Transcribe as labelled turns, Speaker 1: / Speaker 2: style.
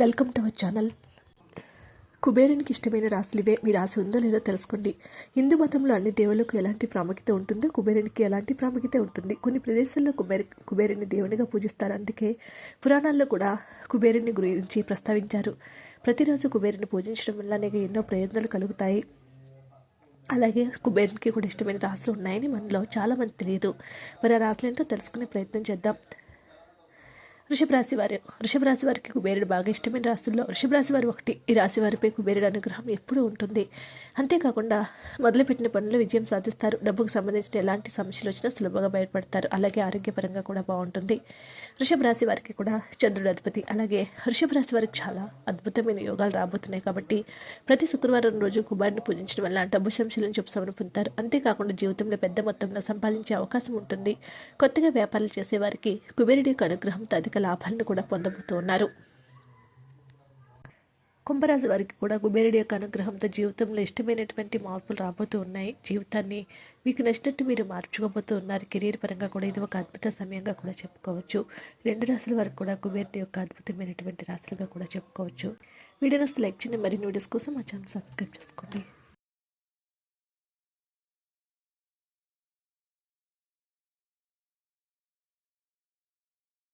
Speaker 1: Welcome to our channel. కుబేరునికి ఇష్టమైన రాశులు ఇవే. మీ రాశి ఉందో లేదో తెలుసుకోండి. హిందూ మతంలో అన్ని దేవులకు ఎలాంటి ప్రాముఖ్యత ఉంటుందో కుబేరునికి ఎలాంటి ప్రాముఖ్యత ఉంటుంది? కొన్ని ప్రదేశాల్లో కుబేరు కుబేరుని దేవునిగా పూజిస్తారు. అందుకే పురాణాల్లో కూడా కుబేరుని గురించి ప్రస్తావించారు. ప్రతిరోజు కుబేరుని పూజించడం వల్ల నీకు ఎన్నో ప్రయోజనాలు కలుగుతాయి. అలాగే కుబేరునికి కూడా ఇష్టమైన రాశులు ఉన్నాయని మనలో చాలామంది తెలియదు. మరి ఆ రాశులు ఏంటో తెలుసుకునే ప్రయత్నం చేద్దాం. వృషభ రాశి వారు వృషభ రాశి వారికి కుబేరుడు బాగా ఇష్టమైన రాశుల్లో వృషభ రాశి వారు ఒకటి. ఈ రాశి వారిపై కుబేరుడు అనుగ్రహం ఎప్పుడూ ఉంటుంది. అంతేకాకుండా మొదలుపెట్టిన పనులు విజయం సాధిస్తారు. డబ్బుకు సంబంధించిన ఎలాంటి సమస్యలు వచ్చినా సులభంగా బయటపడతారు. అలాగే ఆరోగ్యపరంగా కూడా బాగుంటుంది. వృషభ రాశి వారికి కూడా చంద్రుడు అధిపతి. అలాగే వృషభ రాశి వారికి చాలా అద్భుతమైన యోగాలు రాబోతున్నాయి కాబట్టి ప్రతి శుక్రవారం రోజు కుమారుని పూజించడం వల్ల డబ్బు సంశయాలను చూపుసమని పొందుతారు. అంతేకాకుండా జీవితంలో పెద్ద మొత్తంలో సంపాదించే అవకాశం ఉంటుంది. కొత్తగా వ్యాపారాలు చేసేవారికి కుబేరుడి యొక్క అనుగ్రహంతో అధిక లాభాలను కూడా పొందబోతూ ఉన్నారు కుంభరాశి వారికి కూడా కుబేరుడి యొక్క అనుగ్రహంతో జీవితంలో ఇష్టమైనటువంటి మార్పులు రాబోతూ ఉన్నాయి. జీవితాన్ని మీకు నచ్చినట్టు మీరు మార్చుకోబోతూ ఉన్నారు. కెరీర్ పరంగా కూడా ఇది ఒక అద్భుత సమయంగా కూడా చెప్పుకోవచ్చు. రెండు రాశుల వరకు కూడా కుబేరుడి యొక్క అద్భుతమైనటువంటి రాశులుగా కూడా చెప్పుకోవచ్చు. వీడియోస్ లైక్ చేయండి. మరిన్ని వీడియోస్ కోసం మా ఛానల్ సబ్స్క్రైబ్ చేసుకోండి.